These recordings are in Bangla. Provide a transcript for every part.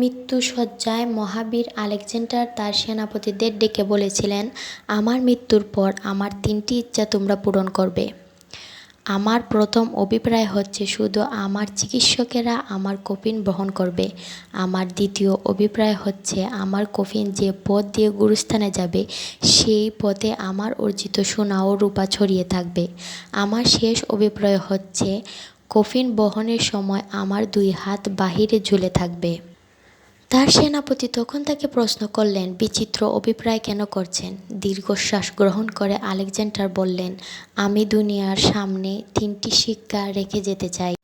মৃত্যুশয্যায় মহাবীর আলেকজান্ডার তার সেনাপতিদের ডেকে বলেছিলেন, আমার মৃত্যুর পর আমার তিনটি ইচ্ছা তোমরা পূরণ করবে। আমার প্রথম অভিপ্রায় হচ্ছে শুধু আমার চিকিৎসকেরা আমার কফিন বহন করবে। আমার দ্বিতীয় অভিপ্রায় হচ্ছে আমার কফিন যে পথ দিয়ে গুরুস্থানে যাবে, সেই পথে আমার অর্জিত সোনা ও রূপা ছড়িয়ে থাকবে। আমার শেষ অভিপ্রায় হচ্ছে কফিন বহনের সময় আমার দুই হাত বাহিরে ঝুলে থাকবে। তার সেনাপতি তখন তাকে প্রশ্ন করলেন, বিচিত্র অভিপ্রায় কেন করছেন? দীর্ঘশ্বাস গ্রহণ করে আলেকজান্ডার বললেন, আমি দুনিয়ার সামনে তিনটি শিক্ষা রেখে যেতে চাই।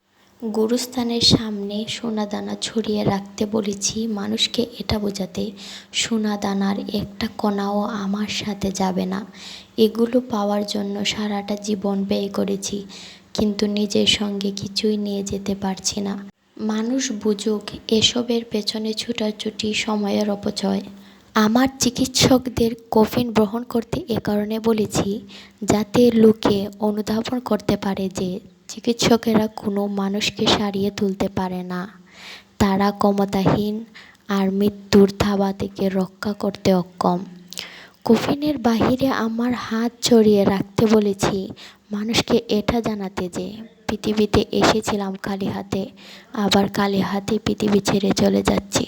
গুরুস্থানের সামনে সোনাদানা ছড়িয়ে রাখতে বলেছি মানুষকে এটা বোঝাতে, সোনাদানার একটা কণাও আমার সাথে যাবে না। এগুলো পাওয়ার জন্য সারাটা জীবন ব্যয় করেছি, কিন্তু নিজের সঙ্গে কিছুই নিয়ে যেতে পারছি না। মানুষ বুঝুক, এসবের পেছনে ছুটাছুটি সময়ের অপচয়। আমার চিকিৎসকদের কফিন গ্রহণ করতে এ কারণে বলেছি, যাতে লোকে অনুধাবন করতে পারে যে চিকিৎসকেরা কোনো মানুষকে সারিয়ে তুলতে পারে না। তারা ক্ষমতাহীন আর মৃত্যুর থাবা থেকে রক্ষা করতে অক্ষম। কফিনের বাহিরে আমার হাত ছড়িয়ে রাখতে বলেছি, মানুষকে এটা জানাতে যে পৃথিবীতে এসেছিলাম খালি হাতে আবার খালি হাতে পৃথিবী ছেড়ে চলে যাচ্ছি।